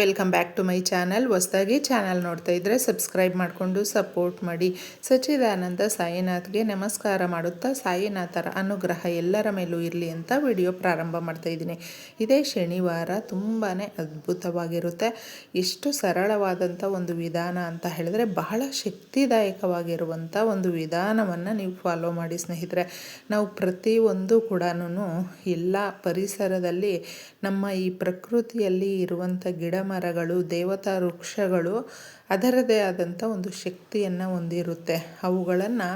Welcome back to my channel. ಹೊಸದಾಗಿ channel ನೋಡ್ತಾ ಇದ್ದರೆ ಸಬ್ಸ್ಕ್ರೈಬ್ ಮಾಡಿಕೊಂಡು ಸಪೋರ್ಟ್ ಮಾಡಿ. ಸಚ್ಚಿದಾನಂದ ಸಾಯಿನಾಥ್ಗೆ ನಮಸ್ಕಾರ ಮಾಡುತ್ತಾ ಸಾಯಿನಾಥರ ಅನುಗ್ರಹ ಎಲ್ಲರ ಮೇಲೂ ಇರಲಿ ಅಂತ ವಿಡಿಯೋ ಪ್ರಾರಂಭ ಮಾಡ್ತಾ ಇದ್ದೀನಿ. ಇದೇ ಶನಿವಾರ ತುಂಬಾ ಅದ್ಭುತವಾಗಿರುತ್ತೆ. ಎಷ್ಟು ಸರಳವಾದಂಥ ಒಂದು ವಿಧಾನ ಅಂತ ಹೇಳಿದ್ರೆ ಬಹಳ ಶಕ್ತಿದಾಯಕವಾಗಿರುವಂಥ ಒಂದು ವಿಧಾನವನ್ನು ನೀವು ಫಾಲೋ ಮಾಡಿ ಸ್ನೇಹಿತರೆ. ನಾವು ಪ್ರತಿಯೊಂದು ಕೂಡ ಎಲ್ಲ ಪರಿಸರದಲ್ಲಿ ನಮ್ಮ ಈ ಪ್ರಕೃತಿಯಲ್ಲಿ ಇರುವಂಥ ಗಿಡ ಮರಗಳು, ದೇವತಾ ವೃಕ್ಷಗಳು ಅದರದೇ ಆದಂಥ ಒಂದು ಶಕ್ತಿಯನ್ನು ಹೊಂದಿರುತ್ತೆ. ಅವುಗಳನ್ನು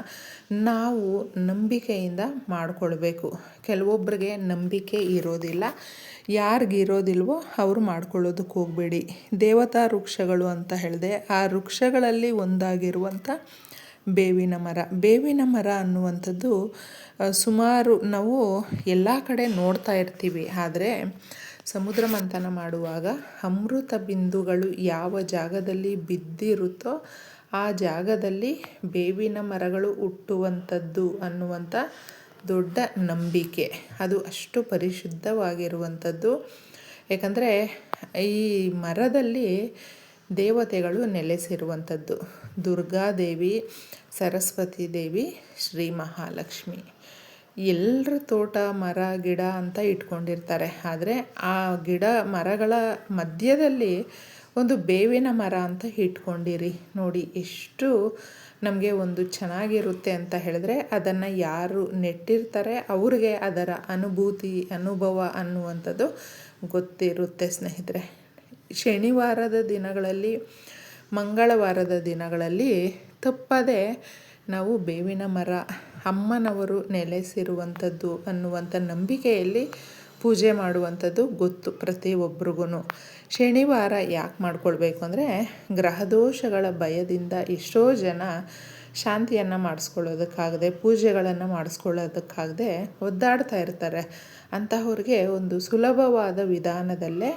ನಾವು ನಂಬಿಕೆಯಿಂದ ಮಾಡಿಕೊಳ್ಬೇಕು. ಕೆಲವೊಬ್ಬರಿಗೆ ನಂಬಿಕೆ ಇರೋದಿಲ್ಲ. ಯಾರಿಗಿರೋದಿಲ್ವೋ ಅವರು ಮಾಡ್ಕೊಳ್ಳೋದಕ್ಕೆ ಹೋಗಬೇಡಿ. ದೇವತಾ ವೃಕ್ಷಗಳು ಅಂತ ಹೇಳಿದೆ, ಆ ವೃಕ್ಷಗಳಲ್ಲಿ ಒಂದಾಗಿರುವಂಥ ಬೇವಿನ ಮರ. ಬೇವಿನ ಮರ ಅನ್ನುವಂಥದ್ದು ಸುಮಾರು ನಾವು ಎಲ್ಲ ಕಡೆ ನೋಡ್ತಾ ಇರ್ತೀವಿ. ಆದರೆ ಸಮುದ್ರ ಮಂಥನ ಮಾಡುವಾಗ ಅಮೃತ ಬಿಂದುಗಳು ಯಾವ ಜಾಗದಲ್ಲಿ ಬಿದ್ದಿರುತ್ತೋ ಆ ಜಾಗದಲ್ಲಿ ಬೇವಿನ ಮರಗಳು ಹುಟ್ಟುವಂಥದ್ದು ಅನ್ನುವಂಥ ದೊಡ್ಡ ನಂಬಿಕೆ. ಅದು ಅಷ್ಟು ಪರಿಶುದ್ಧವಾಗಿರುವಂಥದ್ದು. ಏಕೆಂದರೆ ಈ ಮರದಲ್ಲಿ ದೇವತೆಗಳು ನೆಲೆಸಿರುವಂಥದ್ದು. ದುರ್ಗಾದೇವಿ, ಸರಸ್ವತಿ ದೇವಿ, ಶ್ರೀ ಮಹಾಲಕ್ಷ್ಮಿ. ಎಲ್ಲರ ತೋಟ, ಮರ, ಗಿಡ ಅಂತ ಇಟ್ಕೊಂಡಿರ್ತಾರೆ. ಆದರೆ ಆ ಗಿಡ ಮರಗಳ ಮಧ್ಯದಲ್ಲಿ ಒಂದು ಬೇವಿನ ಮರ ಅಂತ ಇಟ್ಕೊಂಡಿರಿ. ನೋಡಿ, ಎಷ್ಟು ನಮಗೆ ಒಂದು ಚೆನ್ನಾಗಿರುತ್ತೆ ಅಂತ ಹೇಳಿದ್ರೆ ಅದನ್ನು ಯಾರು ನೆಟ್ಟಿರ್ತಾರೆ ಅವ್ರಿಗೆ ಅದರ ಅನುಭೂತಿ, ಅನುಭವ ಅನ್ನುವಂಥದ್ದು ಗೊತ್ತಿರುತ್ತೆ ಸ್ನೇಹಿತರೆ. ಶನಿವಾರದ ದಿನಗಳಲ್ಲಿ, ಮಂಗಳವಾರದ ದಿನಗಳಲ್ಲಿ ತಪ್ಪದೆ ನಾವು ಬೇವಿನ ಮರ ಅಮ್ಮನವರು ನೆಲೆಸಿರುವಂಥದ್ದು ಅನ್ನುವಂಥ ನಂಬಿಕೆಯಲ್ಲಿ ಪೂಜೆ ಮಾಡುವಂಥದ್ದು ಗೊತ್ತು ಪ್ರತಿಯೊಬ್ಬರಿಗೂ ಶನಿವಾರ ಯಾಕೆ ಮಾಡ್ಕೊಳ್ಬೇಕು ಅಂದರೆ ಗ್ರಹದೋಷಗಳ ಭಯದಿಂದ ಎಷ್ಟೋ ಜನ ಶಾಂತಿಯನ್ನು ಮಾಡಿಸ್ಕೊಳ್ಳೋದಕ್ಕಾಗದೆ, ಪೂಜೆಗಳನ್ನು ಮಾಡಿಸ್ಕೊಳ್ಳೋದಕ್ಕಾಗದೆ ಒದ್ದಾಡ್ತಾ ಇರ್ತಾರೆ. ಅಂತಹವ್ರಿಗೆ ಒಂದು ಸುಲಭವಾದ ವಿಧಾನದಲ್ಲೇ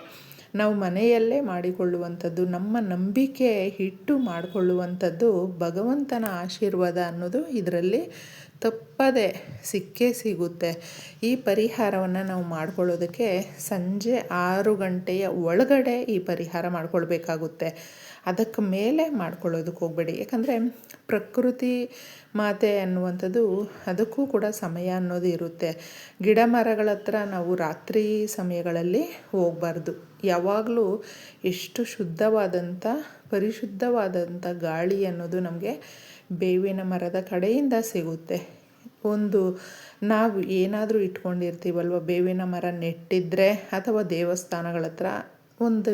ನಾವು ಮನೆಯಲ್ಲೇ ಮಾಡಿಕೊಳ್ಳುವಂಥದ್ದು, ನಮ್ಮ ನಂಬಿಕೆ ಹಿಟ್ಟು ಮಾಡಿಕೊಳ್ಳುವಂಥದ್ದು ಭಗವಂತನ ಆಶೀರ್ವಾದ ಅನ್ನೋದು ಇದರಲ್ಲಿ ತಪ್ಪದೆ ಸಿಕ್ಕೇ ಸಿಗುತ್ತೆ. ಈ ಪರಿಹಾರವನ್ನು ನಾವು ಮಾಡ್ಕೊಳ್ಳೋದಕ್ಕೆ ಸಂಜೆ ಆರು ಗಂಟೆಯ ಒಳಗಡೆ ಈ ಪರಿಹಾರ ಮಾಡ್ಕೊಳ್ಬೇಕಾಗುತ್ತೆ. ಅದಕ್ಕೆ ಮೇಲೆ ಮಾಡ್ಕೊಳ್ಳೋದಕ್ಕೆ ಹೋಗಬೇಡಿ. ಯಾಕಂದರೆ ಪ್ರಕೃತಿ ಮಾತೆ ಅನ್ನುವಂಥದ್ದು ಅದಕ್ಕೂ ಕೂಡ ಸಮಯ ಅನ್ನೋದು ಇರುತ್ತೆ. ಗಿಡ ಮರಗಳ ಹತ್ರ ನಾವು ರಾತ್ರಿ ಸಮಯಗಳಲ್ಲಿ ಹೋಗಬಾರ್ದು. ಯಾವಾಗಲೂ ಎಷ್ಟು ಶುದ್ಧವಾದಂಥ, ಪರಿಶುದ್ಧವಾದಂಥ ಗಾಳಿ ಅನ್ನೋದು ನಮಗೆ ಬೇವಿನ ಮರದ ಕಡೆಯಿಂದ ಸಿಗುತ್ತೆ. ಒಂದು ನಾವು ಏನಾದರೂ ಇಟ್ಕೊಂಡಿರ್ತೀವಲ್ವ, ಬೇವಿನ ಮರ ನೆಟ್ಟಿದ್ರೆ ಅಥವಾ ದೇವಸ್ಥಾನಗಳ ಹತ್ರ ಒಂದು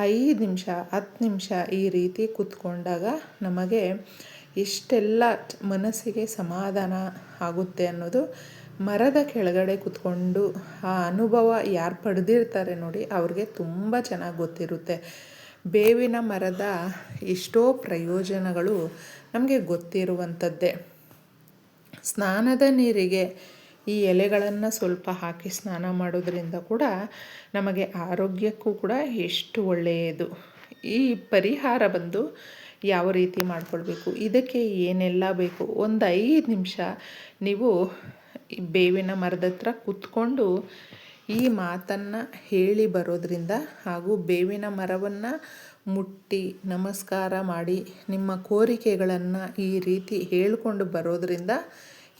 ಐದು ನಿಮಿಷ, ಹತ್ತು ನಿಮಿಷ ಈ ರೀತಿ ಕೂತ್ಕೊಂಡಾಗ ನಮಗೆ ಇಷ್ಟೆಲ್ಲ ಮನಸ್ಸಿಗೆ ಸಮಾಧಾನ ಆಗುತ್ತೆ ಅನ್ನೋದು ಮರದ ಕೆಳಗಡೆ ಕೂತ್ಕೊಂಡು ಆ ಅನುಭವ ಯಾರು ಪಡೆದಿರ್ತಾರೆ ನೋಡಿ ಅವ್ರಿಗೆ ತುಂಬ ಚೆನ್ನಾಗಿ ಗೊತ್ತಿರುತ್ತೆ. ಬೇವಿನ ಮರದ ಎಷ್ಟೋ ಪ್ರಯೋಜನಗಳು ನಮಗೆ ಗೊತ್ತಿರುವಂಥದ್ದೇ. ಸ್ನಾನದ ನೀರಿಗೆ ಈ ಎಲೆಗಳನ್ನು ಸ್ವಲ್ಪ ಹಾಕಿ ಸ್ನಾನ ಮಾಡೋದ್ರಿಂದ ಕೂಡ ನಮಗೆ ಆರೋಗ್ಯಕ್ಕೂ ಕೂಡ ಎಷ್ಟು ಒಳ್ಳೆಯದು. ಈ ಪರಿಹಾರ ಬಂದು ಯಾವ ರೀತಿ ಮಾಡಿಕೊಳ್ಬೇಕು, ಇದಕ್ಕೆ ಏನೆಲ್ಲ ಬೇಕು, ಒಂದು ಐದು ನಿಮಿಷ ನೀವು ಬೇವಿನ ಮರದ ಹತ್ರ ಕೂತ್ಕೊಂಡು ಈ ಮಾತನ್ನು ಹೇಳಿ ಬರೋದ್ರಿಂದ ಹಾಗೂ ಬೇವಿನ ಮರವನ್ನು ಮುಟ್ಟಿ ನಮಸ್ಕಾರ ಮಾಡಿ ನಿಮ್ಮ ಕೋರಿಕೆಗಳನ್ನು ಈ ರೀತಿ ಹೇಳಿಕೊಂಡು ಬರೋದ್ರಿಂದ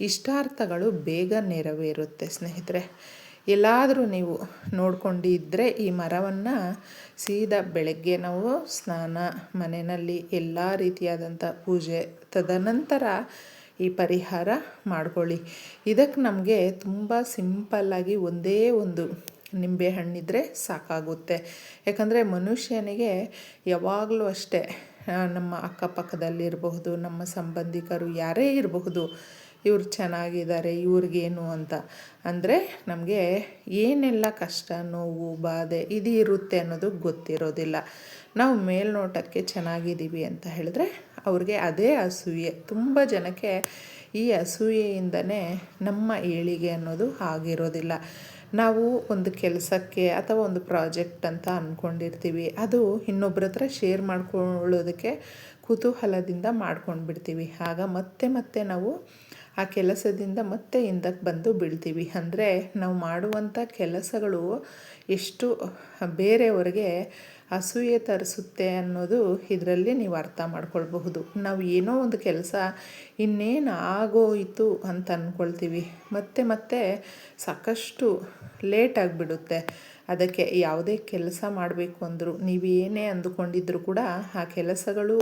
ಇಷ್ಟಾರ್ಥಗಳು ಬೇಗ ನೆರವೇರುತ್ತೆ ಸ್ನೇಹಿತರೆ. ಎಲ್ಲಾದರೂ ನೀವು ನೋಡ್ಕೊಂಡಿದ್ದರೆ ಈ ಮರವನ್ನು ಸೀದಾ ಬೆಳಗ್ಗೆ ನಾವು ಸ್ನಾನ, ಮನೆಯಲ್ಲಿ ಎಲ್ಲ ರೀತಿಯಾದಂಥ ಪೂಜೆ, ತದನಂತರ ಈ ಪರಿಹಾರ ಮಾಡ್ಕೊಳ್ಳಿ. ಇದಕ್ಕೆ ನಮಗೆ ತುಂಬ ಸಿಂಪಲ್ಲಾಗಿ ಒಂದೇ ಒಂದು ನಿಂಬೆ ಹಣ್ಣಿದ್ರೆ ಸಾಕಾಗುತ್ತೆ. ಯಾಕಂದರೆ ಮನುಷ್ಯನಿಗೆ ಯಾವಾಗಲೂ ಅಷ್ಟೇ ನಮ್ಮ ಅಕ್ಕಪಕ್ಕದಲ್ಲಿರಬಹುದು ನಮ್ಮ ಸಂಬಂಧಿಕರು ಯಾರೇ ಇರಬಹುದು, ಇವ್ರು ಚೆನ್ನಾಗಿದ್ದಾರೆ, ಇವ್ರಿಗೇನು ಅಂತ. ಅಂದರೆ ನಮಗೆ ಏನೆಲ್ಲ ಕಷ್ಟ, ನೋವು, ಬಾಧೆ ಇದು ಇರುತ್ತೆ ಅನ್ನೋದು ಗೊತ್ತಿರೋದಿಲ್ಲ. ನಾವು ಮೇಲ್ನೋಟಕ್ಕೆ ಚೆನ್ನಾಗಿದ್ದೀವಿ ಅಂತ ಹೇಳಿದ್ರೆ ಅವ್ರಿಗೆ ಅದೇ ಅಸೂಯೆ. ತುಂಬ ಜನಕ್ಕೆ ಈ ಅಸೂಯೆಯಿಂದನೇ ನಮ್ಮ ಏಳಿಗೆ ಅನ್ನೋದು ಆಗಿರೋದಿಲ್ಲ ನಾವು ಒಂದು ಕೆಲಸಕ್ಕೆ ಅಥವಾ ಒಂದು ಪ್ರಾಜೆಕ್ಟ್ ಅಂತ ಅಂದ್ಕೊಂಡಿರ್ತೀವಿ ಅದು ಇನ್ನೊಬ್ಬರ ಹತ್ರ ಶೇರ್ ಮಾಡ್ಕೊಳ್ಳೋದಕ್ಕೆ ಕುತೂಹಲದಿಂದ ಮಾಡ್ಕೊಂಡು ಬಿಡ್ತೀವಿ ಆಗ ಮತ್ತೆ ಮತ್ತೆ ನಾವು ಆ ಕೆಲಸದಿಂದ ಮತ್ತೆ ಹಿಂದಕ್ಕೆ ಬಂದು ಬೀಳ್ತೀವಿ. ಅಂದರೆ ನಾವು ಮಾಡುವಂಥ ಕೆಲಸಗಳು ಎಷ್ಟು ಬೇರೆಯವ್ರಿಗೆ ಅಸೂಯೆ ತರಿಸುತ್ತೆ ಅನ್ನೋದು ಇದರಲ್ಲಿ ನೀವು ಅರ್ಥ ಮಾಡ್ಕೊಳ್ಬಹುದು. ನಾವು ಏನೋ ಒಂದು ಕೆಲಸ ಇನ್ನೇನು ಆಗೋಯಿತು ಅಂತ ಅಂದ್ಕೊಳ್ತೀವಿ ಮತ್ತೆ ಮತ್ತೆ ಸಾಕಷ್ಟು ಲೇಟ್ ಆಗಿಬಿಡುತ್ತೆ. ಅದಕ್ಕೆ ಯಾವುದೇ ಕೆಲಸ ಮಾಡಬೇಕು ಅಂದರೂ, ನೀವು ಏನೇ ಅಂದುಕೊಂಡಿದ್ದರೂ ಕೂಡ ಆ ಕೆಲಸಗಳು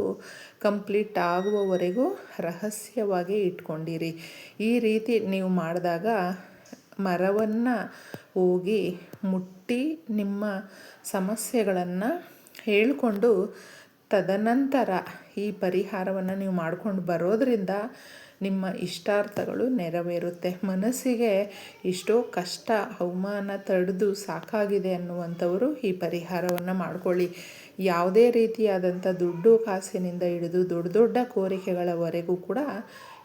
ಕಂಪ್ಲೀಟ್ ಆಗುವವರೆಗೂ ರಹಸ್ಯವಾಗಿ ಇಟ್ಕೊಂಡಿರಿ. ಈ ರೀತಿ ನೀವು ಮಾಡಿದಾಗ ಮರವನ್ನು ಹೋಗಿ ಮುಟ್ಟಿ ನಿಮ್ಮ ಸಮಸ್ಯೆಗಳನ್ನು ಹೇಳಿಕೊಂಡು ತದನಂತರ ಈ ಪರಿಹಾರವನ್ನು ನೀವು ಮಾಡ್ಕೊಂಡು ಬರೋದರಿಂದ ನಿಮ್ಮ ಇಷ್ಟಾರ್ಥಗಳು ನೆರವೇರುತ್ತೆ. ಮನಸ್ಸಿಗೆ ಎಷ್ಟೋ ಕಷ್ಟ, ಅವಮಾನ, ತಡೆದು ಸಾಕಾಗಿದೆ ಅನ್ನುವಂಥವರು ಈ ಪರಿಹಾರವನ್ನು ಮಾಡ್ಕೊಳ್ಳಿ. ಯಾವುದೇ ರೀತಿಯಾದಂಥ ದುಡ್ಡು ಕಾಸಿನಿಂದ ಹಿಡಿದು ದೊಡ್ಡ ದೊಡ್ಡ ಕೋರಿಕೆಗಳವರೆಗೂ ಕೂಡ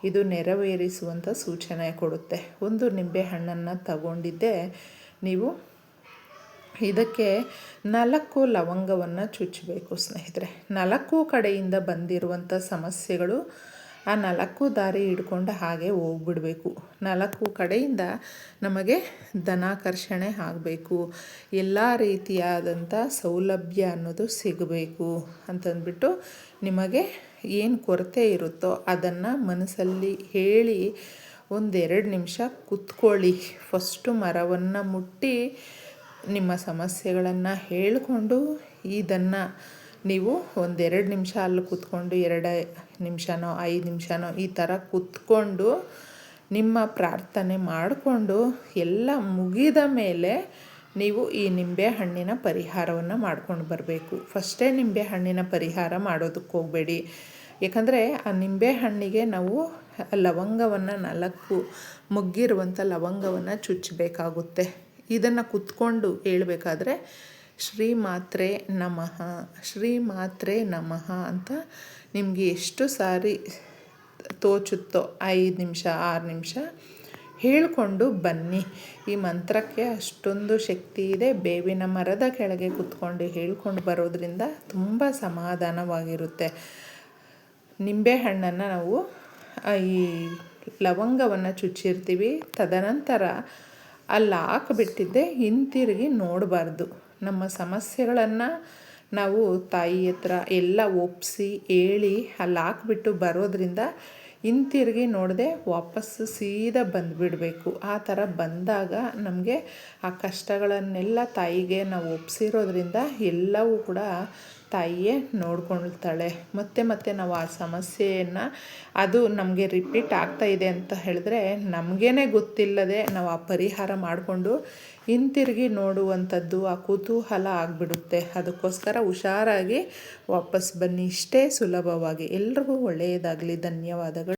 ಇದು ನೆರವೇರಿಸುವಂಥ ಸೂಚನೆ ಕೊಡುತ್ತೆ. ಒಂದು ನಿಂಬೆ ಹಣ್ಣನ್ನು ತಗೊಂಡಿದ್ದೆ. ನೀವು ಇದಕ್ಕೆ ನಾಲ್ಕು ಲವಂಗವನ್ನು ಚುಚ್ಚಬೇಕು ಸ್ನೇಹಿತರೆ. ನಾಲ್ಕು ಕಡೆಯಿಂದ ಬಂದಿರುವಂಥ ಸಮಸ್ಯೆಗಳು ಆ ನಾಲ್ಕು ದಾರಿ ಹಿಡ್ಕೊಂಡು ಹಾಗೆ ಹೋಗ್ಬಿಡಬೇಕು. ನಾಲ್ಕು ಕಡೆಯಿಂದ ನಮಗೆ ಧನಾಕರ್ಷಣೆ ಆಗಬೇಕು. ಎಲ್ಲ ರೀತಿಯಾದಂಥ ಸೌಲಭ್ಯ ಅನ್ನೋದು ಸಿಗಬೇಕು ಅಂತಂದ್ಬಿಟ್ಟು ನಿಮಗೆ ಏನು ಕೊರತೆ ಇರುತ್ತೋ ಅದನ್ನು ಮನಸ್ಸಲ್ಲಿ ಹೇಳಿ ಒಂದೆರಡು ನಿಮಿಷ ಕುತ್ಕೊಳ್ಳಿ. ಫಸ್ಟು ಮರವನ್ನು ಮುಟ್ಟಿ ನಿಮ್ಮ ಸಮಸ್ಯೆಗಳನ್ನು ಹೇಳಿಕೊಂಡು ಇದನ್ನು ನೀವು ಒಂದೆರಡು ನಿಮಿಷ ಅಲ್ಲಿ ಕೂತ್ಕೊಂಡು, ಎರಡು ನಿಮಿಷನೋ, ಐದು ನಿಮಿಷನೋ ಈ ಥರ ಕೂತ್ಕೊಂಡು ನಿಮ್ಮ ಪ್ರಾರ್ಥನೆ ಮಾಡಿಕೊಂಡು ಎಲ್ಲ ಮುಗಿದ ಮೇಲೆ ನೀವು ಈ ನಿಂಬೆ ಹಣ್ಣಿನ ಪರಿಹಾರವನ್ನು ಮಾಡ್ಕೊಂಡು ಬರಬೇಕು. ಫಸ್ಟೇ ನಿಂಬೆ ಹಣ್ಣಿನ ಪರಿಹಾರ ಮಾಡೋದಕ್ಕೆ ಹೋಗಬೇಡಿ. ಯಾಕಂದರೆ ಆ ನಿಂಬೆ ಹಣ್ಣಿಗೆ ನಾವು ಲವಂಗವನ್ನು ನಾಲ್ಕು ಮುಗ್ಗಿರುವಂಥ ಲವಂಗವನ್ನು ಚುಚ್ಚಬೇಕಾಗುತ್ತೆ ಇದನ್ನು ಕುತ್ಕೊಂಡು ಹೇಳ್ಬೇಕಾದ್ರೆ ಶ್ರೀ ಮಾತ್ರೆ ನಮಃ, ಶ್ರೀ ಮಾತ್ರೆ ನಮಃ ಅಂತ ನಿಮಗೆ ಎಷ್ಟು ಸಾರಿ ತೋಚುತ್ತೋ ಐದು ನಿಮಿಷ, ಆರು ನಿಮಿಷ ಹೇಳಿಕೊಂಡು ಬನ್ನಿ. ಈ ಮಂತ್ರಕ್ಕೆ ಅಷ್ಟೊಂದು ಶಕ್ತಿ ಇದೆ. ಬೇವಿನ ಮರದ ಕೆಳಗೆ ಕುತ್ಕೊಂಡು ಹೇಳ್ಕೊಂಡು ಬರೋದ್ರಿಂದ ತುಂಬ ಸಮಾಧಾನವಾಗಿರುತ್ತೆ. ನಿಂಬೆಹಣ್ಣನ್ನು ನಾವು ಈ ಲವಂಗವನ್ನು ಚುಚ್ಚಿರ್ತೀವಿ. ತದನಂತರ ಅಲ್ಲಿ ಹಾಕಿಬಿಟ್ಟಿದ್ದೆ, ಹಿಂತಿರುಗಿ ನೋಡಬಾರ್ದು. ನಮ್ಮ ಸಮಸ್ಯೆಗಳನ್ನು ನಾವು ತಾಯಿ ಹತ್ರ ಎಲ್ಲ ಒಪ್ಪಿಸಿ ಹೇಳಿ, ಅಲ್ಲಿ ಹಾಕ್ಬಿಟ್ಟು ಬರೋದ್ರಿಂದ ಹಿಂತಿರುಗಿ ನೋಡದೆ ವಾಪಸ್ಸು ಸೀದಾ ಬಂದುಬಿಡಬೇಕು. ಆ ಥರ ಬಂದಾಗ ನಮಗೆ ಆ ಕಷ್ಟಗಳನ್ನೆಲ್ಲ ತಾಯಿಗೆ ನಾವು ಒಪ್ಪಿಸಿರೋದ್ರಿಂದ ಎಲ್ಲವೂ ಕೂಡ ತಾಯಿಯೇ ನೋಡ್ಕೊಳ್ತಾಳೆ. ಮತ್ತೆ ಮತ್ತೆ ನಾವು ಆ ಸಮಸ್ಯೆಯನ್ನು ಅದು ನಮಗೆ ರಿಪೀಟ್ ಆಗ್ತಾ ಇದೆ ಅಂತ ಹೇಳಿದ್ರೆ ನಮಗೇ ಗೊತ್ತಿಲ್ಲದೆ ನಾವು ಆ ಪರಿಹಾರ ಮಾಡಿಕೊಂಡು ಹಿಂತಿರುಗಿ ನೋಡುವಂಥದ್ದು ಆ ಕುತೂಹಲ ಆಗಿಬಿಡುತ್ತೆ. ಅದಕ್ಕೋಸ್ಕರ ಹುಷಾರಾಗಿ ವಾಪಸ್ ಬನ್ನಿ. ಇಷ್ಟೇ ಸುಲಭವಾಗಿ. ಎಲ್ರಿಗೂ ಒಳ್ಳೆಯದಾಗಲಿ. ಧನ್ಯವಾದಗಳು.